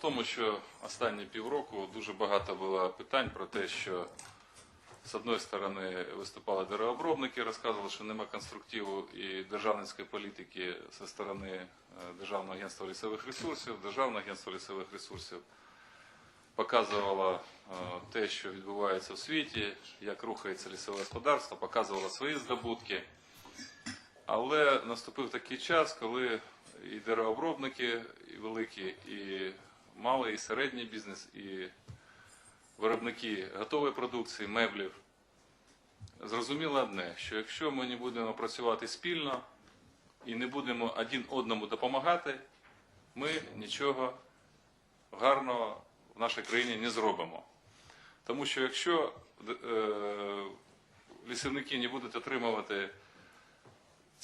тому, що останні півроку дуже багато було питань про те, що з одної сторони виступали деревообробники, розказували, що нема конструктиву і державницької політики зі сторони е, Державного агентства лісових ресурсів, Державне агентство лісових ресурсів показувало е, те, що відбувається в світі, як рухається лісове господарство, показувало свої здобутки. Але наступив такий час, коли і деревообробники, і великі, і малий, і середній бізнес, і виробники готової продукції, меблів. Зрозуміло одне, що якщо ми не будемо працювати спільно і не будемо один одному допомагати, ми нічого гарного в нашій країні не зробимо. Тому що якщо е, лісівники не будуть отримувати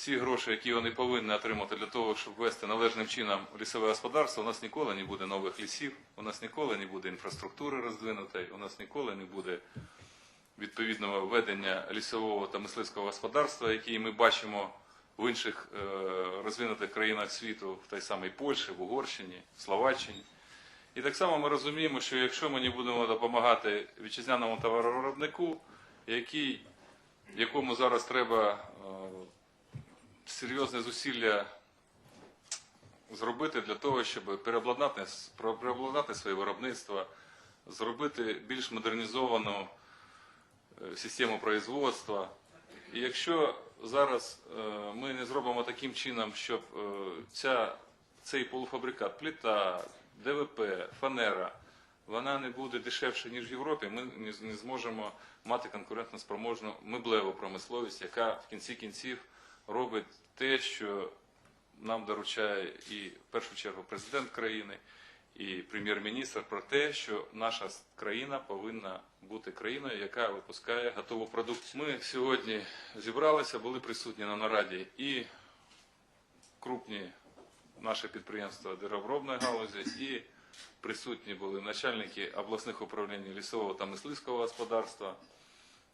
ці гроші, які вони повинні отримати для того, щоб вести належним чином лісове господарство, у нас ніколи не буде нових лісів, у нас ніколи не буде інфраструктури роздвинутої, у нас ніколи не буде відповідного ведення лісового та мисливського господарства, які ми бачимо в інших е, розвинутих країнах світу, в той самій Польщі, в Угорщині, в Словаччині. І так само ми розуміємо, що якщо ми не будемо допомагати вітчизняному товаровиробнику, який, якому зараз треба е, серйозне зусилля зробити для того, щоб переобладнати, переобладнати своє виробництво, зробити більш модернізовану е, систему производства. І якщо зараз е, ми не зробимо таким чином, щоб е, ця, цей полуфабрикат, плита, ДВП, фанера, вона не буде дешевше, ніж в Європі, ми не зможемо мати конкурентно спроможну меблеву промисловість, яка в кінці кінців робить те, що нам доручає і в першу чергу президент країни, і прем'єр-міністр про те, що наша країна повинна бути країною, яка випускає готову продукцію. Ми сьогодні зібралися, були присутні на нараді і крупні наші підприємства деревообробної галузі, і присутні були начальники обласних управлінь лісового та мисливського господарства,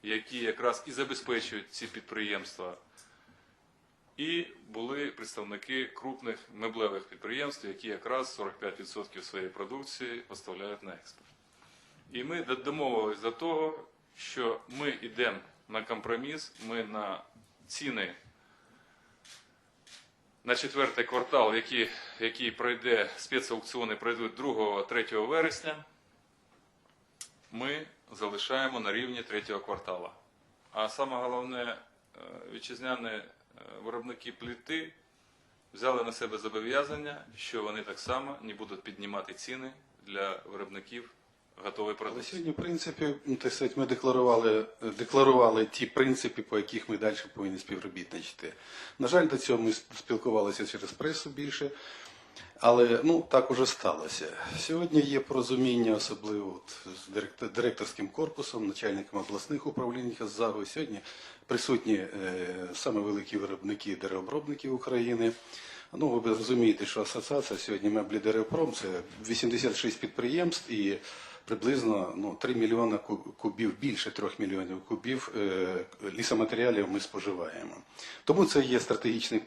які якраз і забезпечують ці підприємства. І були представники крупних меблевих підприємств, які якраз 45% своєї продукції поставляють на експорт. І ми домовились до того, що ми йдемо на компроміс, ми на ціни на четвертий квартал, який, який пройде, спецаукціони пройдуть 2-3 вересня, ми залишаємо на рівні третього квартала. А саме головне, е, вітчизняні е, виробники плити взяли на себе зобов'язання, що вони так само не будуть піднімати ціни для виробників готової Але продукції. сьогодні, в принципі, ну, так сказати, ми декларували, декларували ті принципи, по яких ми далі повинні співробітничати. На жаль, до цього ми спілкувалися через пресу більше, але ну, так уже сталося. Сьогодні є порозуміння, особливо от, з директ- директорським корпусом, начальником обласних управлінь ХАЗАГу. Сьогодні присутні е, саме великі виробники деревообробників України. Ну, ви розумієте, що асоціація сьогодні меблі деревпром це 86 підприємств і приблизно ну, 3 мільйони кубів, більше 3 мільйонів кубів е, лісоматеріалів ми споживаємо. Тому це є стратегічний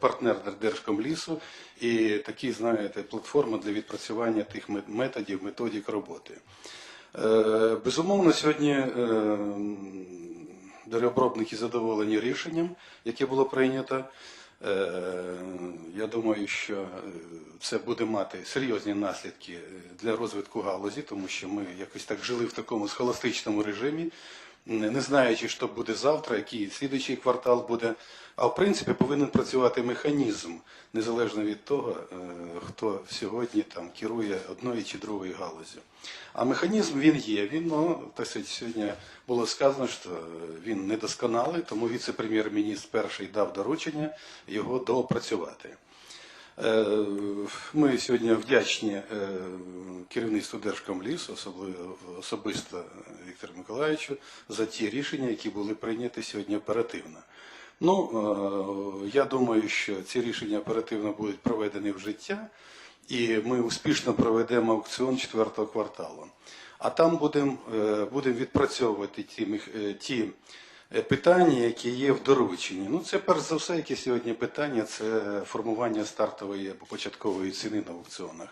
партнер Держкомлісу і такі, знаєте, платформа для відпрацювання тих мет- методів, методик роботи. Е, Безумовно, сьогодні е, деревообробники задоволені рішенням, яке було прийнято. Е, Я думаю, що е, це буде мати серйозні наслідки е, для розвитку галузі, тому що ми якось так жили в такому схоластичному режимі, не знаючи, що буде завтра, який слідуючий квартал буде. А в принципі повинен працювати механізм, незалежно від того, е, хто сьогодні там керує одною чи другою галузю. А механізм він є. Він ну, так сьогодні було сказано, що він недосконалий, тому віце-прем'єр-міністр перший дав доручення його доопрацювати. Е, Ми сьогодні вдячні е, керівництву Держкомлісу, особливо особисто Віктору Миколаївичу, за ті рішення, які були прийняті сьогодні оперативно. Ну, е, я думаю, що ці рішення оперативно будуть проведені в життя, і ми успішно проведемо аукціон четвертого кварталу. А там будемо будем відпрацьовувати ті, ті питання, які є в дорученні. Ну, це перш за все, які сьогодні питання, це формування стартової або початкової ціни на аукціонах.